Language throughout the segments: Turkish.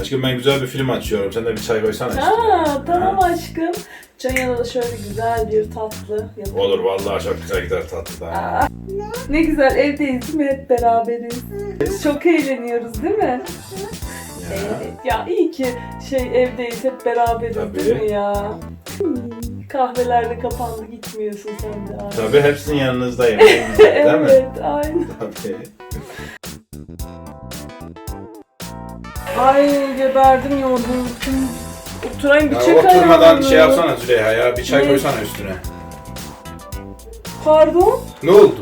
Aşkım ben güzel bir film açıyorum. Sen de bir çay koysana üstüne. Ha, tamam aşkım. Can yanına da şöyle güzel bir tatlı yapalım. Olur vallahi çok güzel gider tatlı da. Aa, ne güzel evdeyiz değil mi? Hep beraberiz. Çok eğleniyoruz değil mi? Evet. Ya iyi ki şey evdeyiz hep beraberiz değil Tabii. mi ya? Hmm, Kahvelerde kapandı gitmiyorsun sen de. Ay. Tabii hepsinin yanınızdayım. değil mi? evet, aynen. Tabii. Ay geberdim yorgunluktan. Oturayım bir Ya çek oturmadan ayağımı. şey yapsana Züleyha ya. Bir çay Ne? koysana üstüne. Pardon? Ne oldu?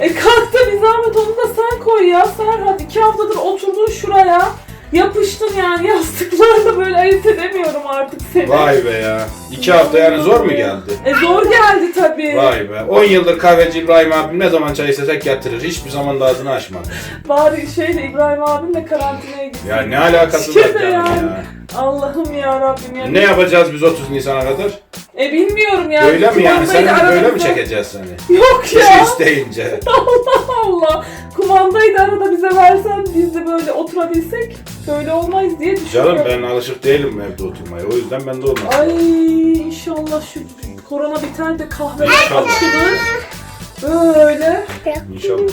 E kalk da bir zahmet onu da sen koy ya Serhat. iki haftadır oturdun şuraya. Yapıştın yani yastıklarla böyle ayırt edemiyorum artık seni. Vay be ya. İki hafta yani zor mu geldi? E zor geldi tabii. Vay be. 10 yıldır kahveci İbrahim abim ne zaman çay istesek getirir. Hiçbir zaman da ağzını açmadı. Bari şeyle İbrahim abimle karantinaya gitsin. Ya ne alakası var yani. ya. Allah'ım ya Rabbim ya. Ne yapacağız biz 30 Nisan'a kadar? E bilmiyorum yani. Böyle mi yani? Kumandayı Seni böyle mi aramızda- çekeceğiz seni? Yok ya. isteyince. Allah. Kumandayı da arada bize versen biz de böyle oturabilsek böyle olmayız diye düşünüyorum. Canım ben alışık değilim evde oturmaya. O yüzden ben de olmaz. Ay inşallah şu korona biter de kahveler açılır. Böyle. İnşallah.